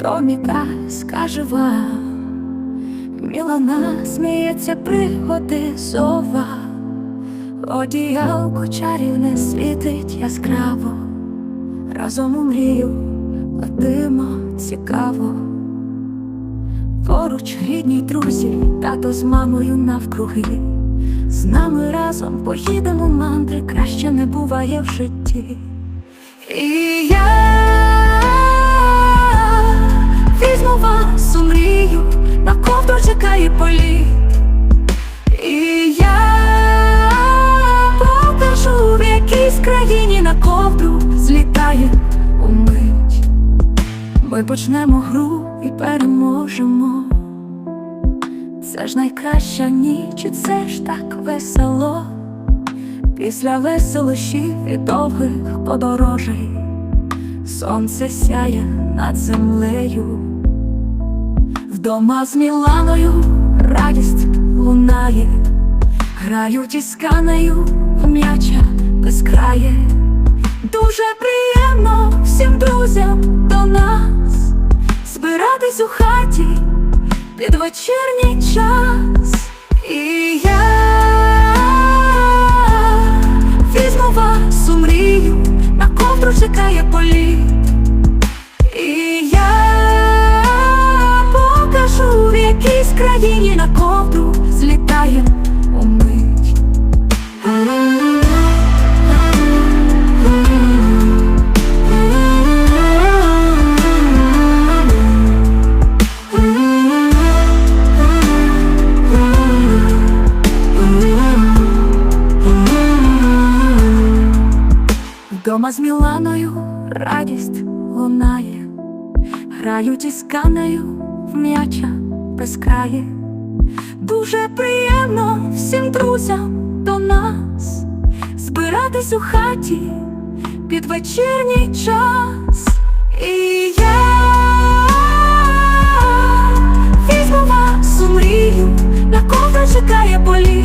домі казка жива, Мілана сміється пригоди сова, одіялко чарівне світить яскраво, разом у мрію летимо цікаво. Поруч рідні друзі, тато з мамою навкруги. З нами разом поїдемо мандри, краще не буває в житті. І я політ. І я покажу в якійсь країні на ковдру злітає умить. Ми почнемо гру і переможемо. Це ж найкраща ніч, і це ж так весело. Після веселощів і довгих подорожей Сонце сяє над землею, вдома з Міланою радість лунає, грають із канею в м'яча безкрає. Дуже приємно всім друзям до нас збиратись у хаті під вечірній час. І я візьму вас у мрію, на ковдру чекає політ. Злітає умить. Вдома з Міланою радість лунає, грають із канею в м'яча безкрає. Дуже приємно всім друзям до нас збиратись у хаті під вечірній час. І я візьму вас у мрію, на ковдру чекає політ.